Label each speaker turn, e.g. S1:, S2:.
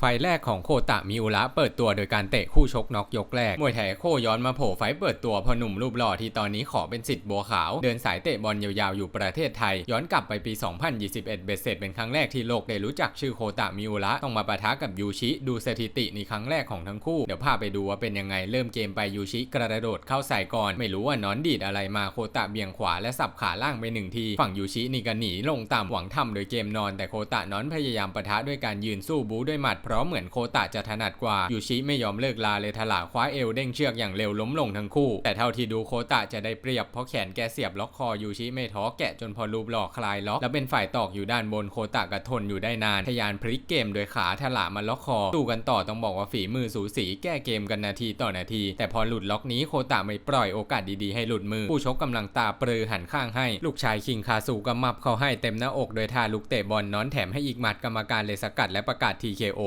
S1: ไฟแรกของโคตะมิอุระเปิดตัวโดยการเตะคู่ชกน็อกยกแรก มวยไทยโคย้อนมาโผล่ไฟเปิดตัวพอหนุ่มรูปหล่อที่ตอนนี้ขอเป็นสิทธิ์บัวขาว เดินสายเตะบอลยาวๆอยู่ประเทศไทย ย้อนกลับไปปี 2021 เบสเสร็จเป็นครั้งแรกที่โลกได้รู้จักชื่อโคตะมิอุระต้องมาปะทะกับยูชิ ดูสถิติในครั้งแรกของทั้งคู่ เดี๋ยวพาไปดูว่าเป็นยังไงเริ่มเกมไปยูชิกระโดดเข้าใส่ก่อน ไม่รู้ว่านอนดีดอะไรมาโคตะเบี่ยงขวาและสับขาล่างไปหนึ่งทีฝั่งยูชินี่ก็หนีลงต่ำหวังทำโดยเกมนอน แต่โคตะนอนพยายามปะทะด้วยการยืนสู้บูด้วยหมัดเพราะเหมือนโคตะจะถนัดกว่ายูชิไม่ยอมเลิกลาเลยถลาคว้าเอวเด้งเชือกอย่างเร็วล้มลงทั้งคู่ แต่เท่าที่ดูโคตะจะได้เปรียบเพราะแขนแกเสียบล็อกคอยูชิไม่ท้อแกะจนพอรูปหลอกคลายล็อกแล้วเป็นฝ่ายตอกอยู่ด้านบนโคตะกระทนอยู่ได้นานทยานพลิกเกมโดยขาถลามาล็อกคอสู้กันต่อต้องบอกว่าฝีมือสูสีแก้เกมกันนาทีต่อนาที แต่พอหลุดล็อกนี้โคตะไม่ปล่อยโอกาสดีๆให้หลุดมือ ผู้ชกกำลังตาปรือหันข้างให้ ลูกชายคิงคาซูก็มับเขาให้เต็มหน้าอกโดยท่าลุกเตะบอลน้อนแถมให้อีกหมัดกรรมการเลยสกัดและประกาศ TKO